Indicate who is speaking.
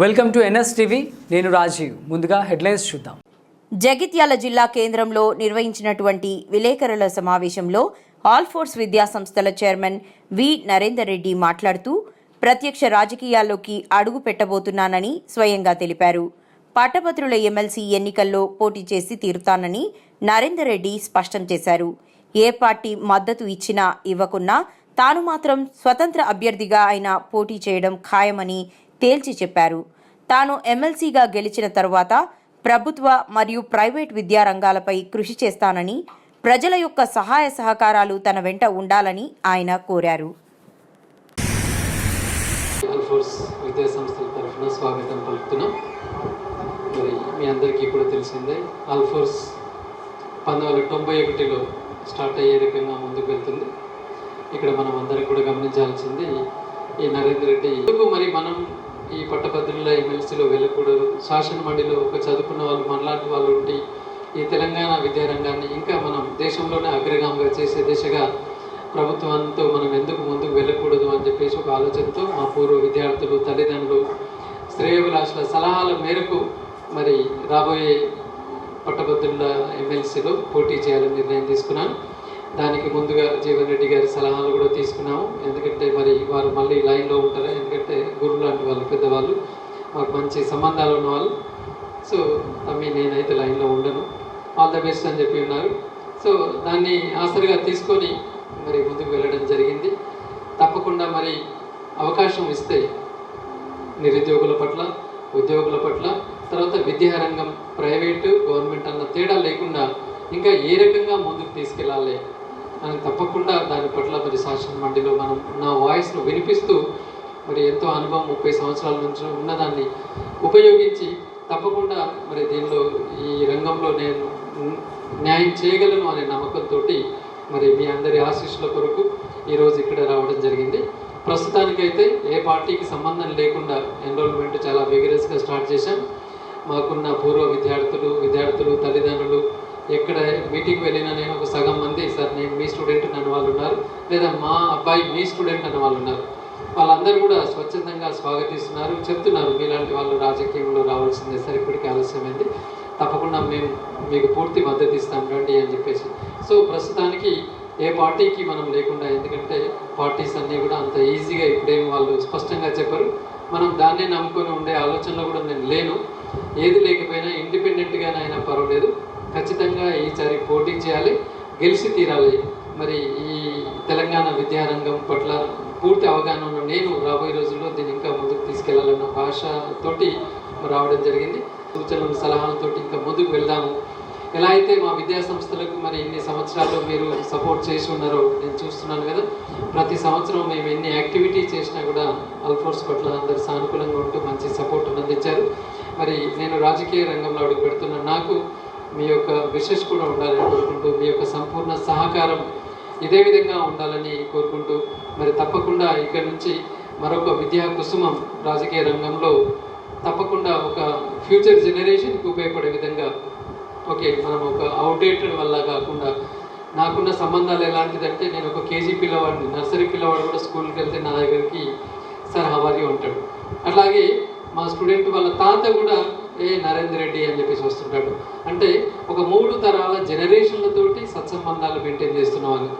Speaker 1: Welcome to NS TV. నేను రాజీవ్. ముందుగా headlines చూద్దాం.
Speaker 2: జగిత్యాల జిల్లా కేంద్రంలో నిర్వహించినటువంటి విలేకరుల సమావేశంలో ఆల్ ఫోర్స్ విద్యా సంస్థల చైర్మన్ వి నరేందర్ రెడ్డి మాట్లాడుతూ ప్రత్యక్ష రాజకీయాల్లోకి అడుగు పెట్టబోతున్నానని స్వయంగా తెలిపారు. పట్టభద్రుల ఎమ్మెల్సీ ఎన్నికల్లో పోటీ చేసి తీరుతానని నరేందర్ రెడ్డి స్పష్టం చేశారు. ఏ పార్టీ మద్దతు ఇచ్చినా ఇవ్వకున్నా తాను మాత్రం స్వతంత్ర అభ్యర్థిగా అయినా పోటీ చేయడం ఖాయమని తేల్చి చెప్పారు. తాను ఎమ్మెల్సీగా గెలిచిన తరువాత ప్రభుత్వ మరియు ప్రైవేట్ విద్యా రంగాలపై కృషి చేస్తానని ప్రజల యొక్క సహాయ సహకారాలు తన వెంట ఉండాలని ఆయన కోరారు.
Speaker 3: స్వాగతం పలుకుతున్నాం. మరి మీ అందరికీ కూడా తెలిసిందే ఆల్ పంతొమ్మిది వందల తొంభై ఒకటిలో స్టార్ట్ అయ్యే రకంగా ముందుకు వెళ్తుంది. ఇక్కడ మనం అందరం కూడా గమనించాల్సింది ఈ నరేంద్ర రెడ్డి. మరి మనం ఈ పట్టభద్రుల ఎమ్మెల్సీలో వెళ్ళకూడదు. శాసన మండలిలో ఒక చదువుకున్న వాళ్ళు మనలాంటి వాళ్ళు ఉండి ఈ తెలంగాణ విద్యారంగాన్ని ఇంకా మనం దేశంలోనే అగ్రగామంగా చేసే దిశగా ప్రభుత్వంతో మనం ఎందుకు ముందుకు వెళ్ళకూడదు అని చెప్పేసి ఒక ఆలోచనతో మా పూర్వ విద్యార్థులు తల్లిదండ్రులు శ్రేయోభిలాషుల సలహాల మేరకు మరి రాబోయే పట్టభద్రుల ఎమ్మెల్సీలో పోటీ చేయాలని నిర్ణయం తీసుకున్నాను. దానికి ముందుగా జీవన్ రెడ్డి గారి సలహాలు కూడా తీసుకున్నాము. ఎందుకంటే మరి వారు మళ్ళీ లైన్లో ఉంటారు. ఎందుకంటే లాంటి వాళ్ళు పెద్దవాళ్ళు మాకు మంచి సంబంధాలు ఉన్న వాళ్ళు. సో తమ్మి నేనైతే లైన్లో ఉండను. ఆల్ ద బెస్ట్ అని చెప్పి ఉన్నారు. సో దాన్ని ఆసరిగా తీసుకొని మరి ముందుకు వెళ్ళడం జరిగింది. తప్పకుండా మరి అవకాశం ఇస్తే నిరుద్యోగుల పట్ల ఉద్యోగుల పట్ల తర్వాత విద్యారంగం ప్రైవేటు గవర్నమెంట్ అన్న తేడా లేకుండా ఇంకా ఏ రకంగా ముందుకు తీసుకెళ్ళాలి అని తప్పకుండా దాని పట్ల మరి శాసన మండలిలో మనం నా వాయిస్ను వినిపిస్తూ మరి ఎంతో అనుభవం ముప్పై సంవత్సరాల నుంచి ఉన్నదాన్ని ఉపయోగించి తప్పకుండా మరి దీనిలో ఈ రంగంలో నేను న్యాయం చేయగలను అనే నమ్మకంతో మరి మీ అందరి ఆశీస్సుల కొరకు ఈరోజు ఇక్కడ రావడం జరిగింది. ప్రస్తుతానికైతే ఏ పార్టీకి సంబంధం లేకుండా ఎన్రోల్మెంట్ చాలా విగరస్గా స్టార్ట్ చేశాం. మాకున్న పూర్వ విద్యార్థులు విద్యార్థులు తల్లిదండ్రులు ఎక్కడ మీటింగ్ వెళ్ళినా నేను ఒక సగం మంది సార్ నేను మీ స్టూడెంట్ అన్న వాళ్ళు ఉన్నారు. లేదా మా అబ్బాయి మీ స్టూడెంట్ అన్న వాళ్ళు ఉన్నారు. వాళ్ళందరూ కూడా స్వచ్ఛందంగా స్వాగతిస్తున్నారు. చెప్తున్నారు మీలాంటి వాళ్ళు రాజకీయంలో రావాల్సిందే. సార్ ఇప్పటికీ ఆలస్యమైంది. తప్పకుండా మేము మీకు పూర్తి మద్దతు ఇస్తాం. రండి అని చెప్పేసి. సో ప్రస్తుతానికి ఏ పార్టీకి మనం లేకుండా ఎందుకంటే పార్టీస్ అన్నీ కూడా అంత ఈజీగా ఇప్పుడేం వాళ్ళు స్పష్టంగా చెప్పరు. మనం దాన్నే నమ్ముకొని ఉండే ఆలోచనలో కూడా నేను లేను. ఏది లేకపోయినా ఇండిపెండెంట్గానైనా పర్వాలేదు. ఖచ్చితంగా ఈసారి పోటీ చేయాలి. గెలిచి తీరాలి. మరి ఈ తెలంగాణ విద్యారంగం పట్ల పూర్తి అవగాహన ఉన్న నేను రాబోయే రోజుల్లో దీన్ని ఇంకా ముందుకు తీసుకెళ్ళాలన్న భాషతోటి రావడం జరిగింది. సూచనలు సలహాలతోటి ఇంకా ముందుకు వెళ్దాము. ఎలా అయితే మా విద్యా సంస్థలకు మరి ఎన్ని సంవత్సరాలు మీరు సపోర్ట్ చేసి ఉన్నారో నేను చూస్తున్నాను కదా ప్రతి సంవత్సరం మేము ఎన్ని యాక్టివిటీ చేసినా కూడా అల్ఫోర్స్ పట్ల అందరు సానుకూలంగా ఉంటూ మంచి సపోర్ట్ అందించారు. మరి నేను రాజకీయ రంగంలో అడుగు పెడుతున్న నాకు మీ యొక్క విషెస్ కూడా ఉండాలని కోరుకుంటూ మీ యొక్క సంపూర్ణ సహకారం ఇదే విధంగా ఉండాలని కోరుకుంటూ మరి తప్పకుండా ఇక్కడ నుంచి మరొక విద్యా కుసుమం రాజకీయ రంగంలో తప్పకుండా ఒక ఫ్యూచర్ జనరేషన్కి ఉపయోగపడే విధంగా ఓకే మనం ఒక అవుట్డేటెడ్ వల్ల కాకుండా నాకున్న సంబంధాలు ఎలాంటిదంటే నేను ఒక కేజీ పిల్లవాడిని నర్సరీ పిల్లవాడు కూడా స్కూల్కి వెళ్తే నా దగ్గరికి సార్ హవారీ ఉంటాడు అట్లాగే మా స్టూడెంట్ వాళ్ళ తాత కూడా ఏ నరేంద్ర రెడ్డి అని చెప్పేసి వస్తుంటాడు. అంటే ఒక మూడు తరాల జనరేషన్లతోటి సత్సంబంధాలు మెయింటైన్ చేస్తున్నాం అని.